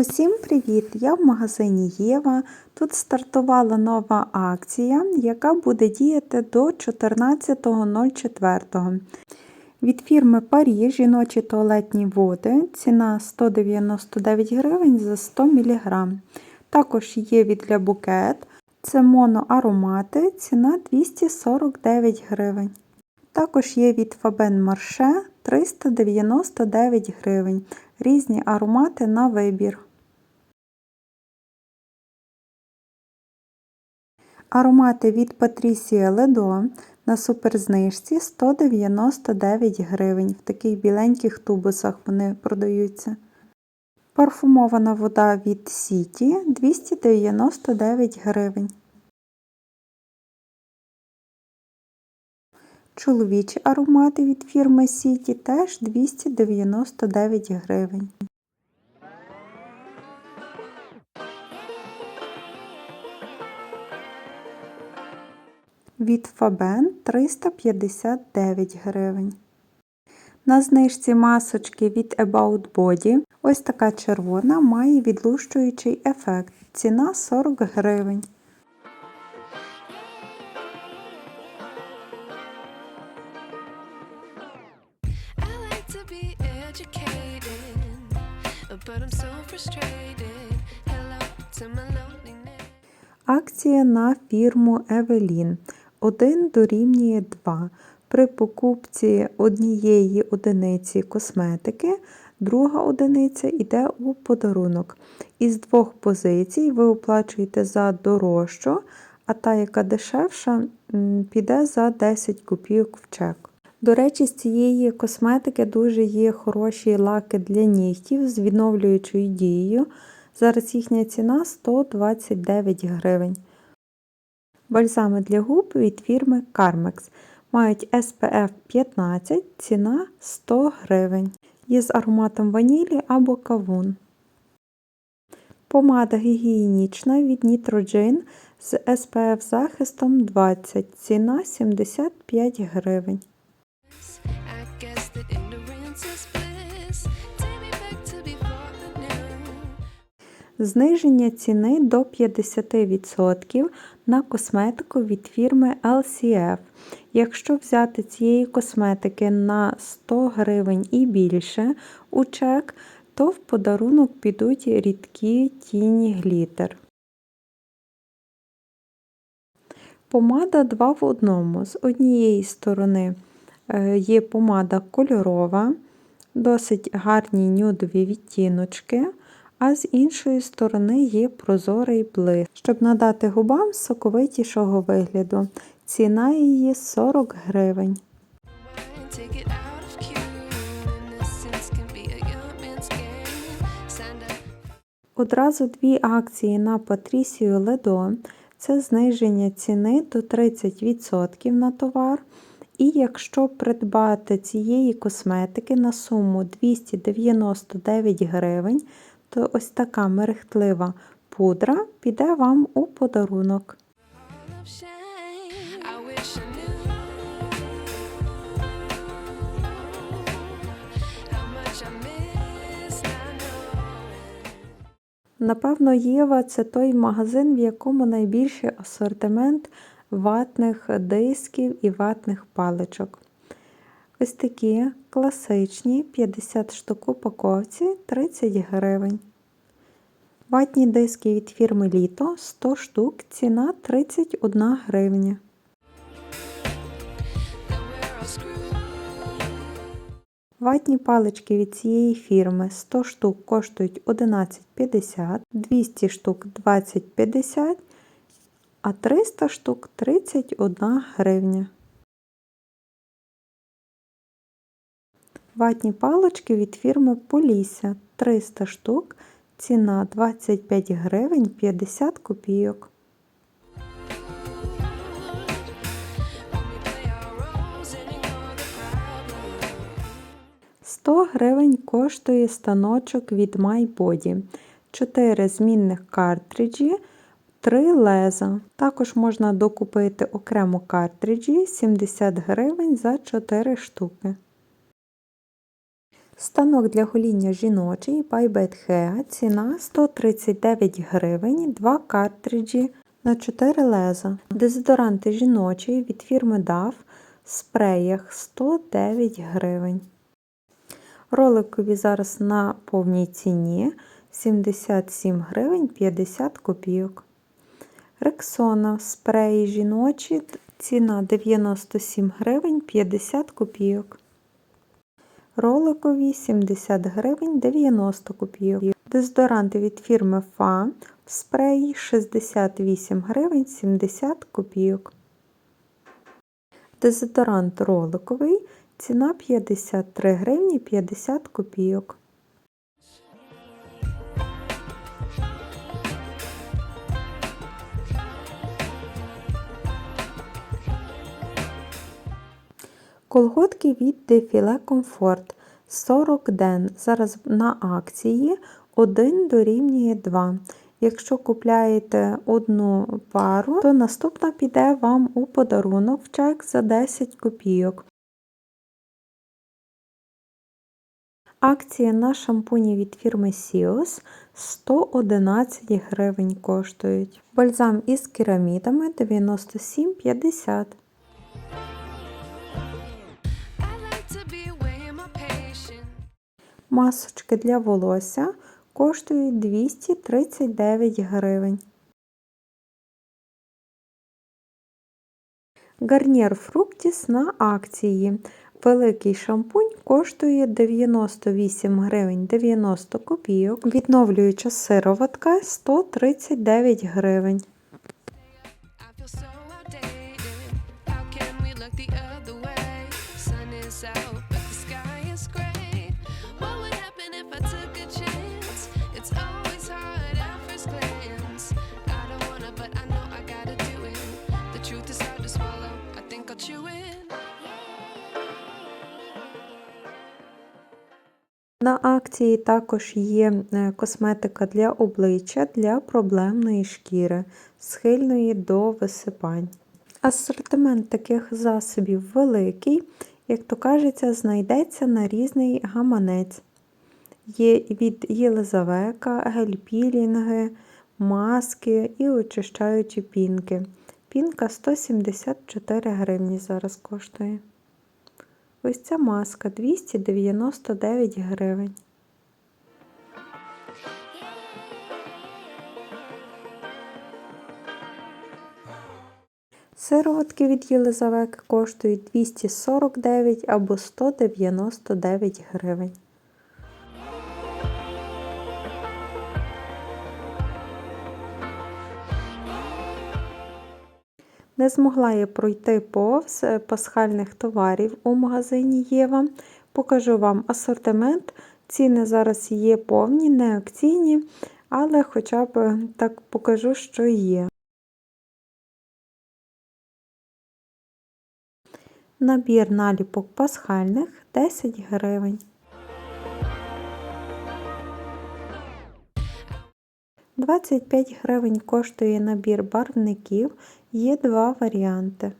Усім привіт! Я в магазині Єва. Тут стартувала нова акція, яка буде діяти до 14.04. Від фірми Парі жіночі туалетні води. Ціна 199 гривень за 100 мг. Також є від для букет. Це моноаромати, ціна 249 гривень. Також є від Фабен Марше 399 гривень. Різні аромати на вибір. Аромати від Patricia Ledo на суперзнижці 199 гривень. В таких біленьких тубусах вони продаються. Парфумована вода від Сіті 299 гривень. Чоловічі аромати від фірми Сіті теж 299 гривень. Від Фабен 359 гривень. На знижці масочки від About Body. Ось така червона має відлущуючий ефект. Ціна 40 гривень. Акція на фірму Evelyn 1 дорівнює 2. При покупці однієї одиниці косметики, друга одиниця йде у подарунок. Із двох позицій ви оплачуєте за дорожчу, а та, яка дешевша, піде за 10 копійок в чек. До речі, з цієї косметики дуже є хороші лаки для нігтів з відновлюючою дією. Зараз їхня ціна 129 гривень. Бальзами для губ від фірми Carmex. Мають SPF 15, ціна 100 гривень. Є з ароматом ванілі або кавун. Помада гігієнічна від Nitrogen з SPF захистом 20, ціна 75 гривень. Зниження ціни до 50% на косметику від фірми LCF. Якщо взяти цієї косметики на 100 гривень і більше у чек, то в подарунок підуть рідкі тіні глітер. Помада 2 в одному. З однієї сторони е, є помада кольорова, досить гарні нюдові відтіночки, а з іншої сторони є прозорий блиск, щоб надати губам соковитішого вигляду. Ціна її 40 гривень. Одразу дві акції на Patricio Ledo. Це зниження ціни до 30% на товар. І якщо придбати цієї косметики на суму 299 гривень, то ось така мерехтлива пудра піде вам у подарунок. Напевно, Єва це той магазин, в якому найбільший асортимент ватних дисків і ватних паличок. Ось такі класичні 50 штук упаковці 30 гривень. Ватні диски від фірми Літо 100 штук, ціна 31 гривня. Ватні палички від цієї фірми 100 штук коштують 11,50, 200 штук 20,50, а 300 штук 31 гривня. Ватні палички від фірми Полісся 300 штук, ціна 25 гривень 50 копійок. 100 гривень коштує станочок від MyBody. 4 змінних картриджі, 3 леза. Також можна докупити окремо картриджі 70 гривень за 4 штуки. Станок для гоління жіночий by Bethea. Ціна 139 гривень, 2 картриджі на 4 леза. Дезодоранти жіночий від фірми DAF в спреях 109 гривень. Роликові зараз на повній ціні 77 гривень 50 копійок. Рексона спреї жіночі ціна 97 гривень 50 копійок. Роликові 70 гривень 90 копійок. Дезодоранти від фірми Фа в спреї 68 гривень 70 копійок. Дезодорант роликовий ціна 53 гривні 50 копійок. Колготки від Defile Comfort 40 ден. Зараз на акції 1 дорівнює 2. Якщо купляєте одну пару, то наступна піде вам у подарунок в чек за 10 копійок. Акція на шампуні від фірми Сіос 111 гривень коштують. Бальзам із керамідами 97,50. Масочки для волосся коштують 239 гривень. Гарнір Фруктіс на акції. Великий шампунь коштує 98 гривень 90 копійок. Відновлююча сироватка 139 гривень. На акції також є е, косметика для обличчя для проблемної шкіри, схильної до висипань. Асортимент таких засобів великий, як то кажеться, знайдеться на різний гаманець. Є від Єлизавека, гель-пілінги, маски і очищаючі пінки. Пінка 174 гривні зараз коштує. Ось ця маска 299 гривень. Сироватки від Єлизавети коштують 249 або 199 гривень. Не змогла я пройти повз е, пасхальних товарів у магазині Єва. Покажу вам асортимент. Ціни зараз є повні, не акційні, але хоча б е, так покажу, що є. Набір наліпок пасхальних 10 гривень. 25 гривень коштує набір барвників. Є два варіанти.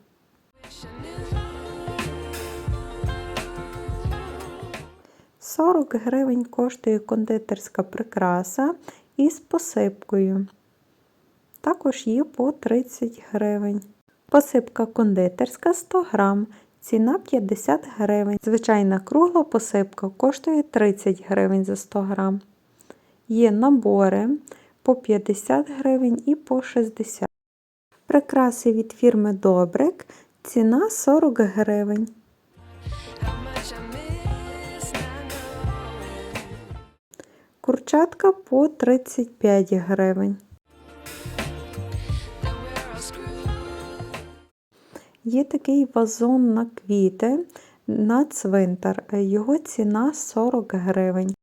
40 гривень коштує кондитерська прикраса із посипкою. Також є по 30 гривень. Посипка кондитерська 100 грам. Ціна 50 гривень. Звичайна кругла посипка коштує 30 гривень за 100 грам. Є набори по 50 гривень і по 60. Прикраси від фірми Добрик. Ціна 40 гривень. Курчатка по 35 гривень. Є такий вазон на квіти на цвинтар. Його ціна 40 гривень.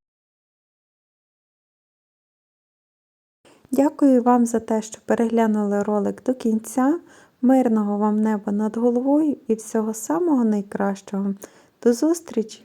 Дякую вам за те, що переглянули ролик до кінця. Мирного вам неба над головою і всього самого найкращого. До зустрічі!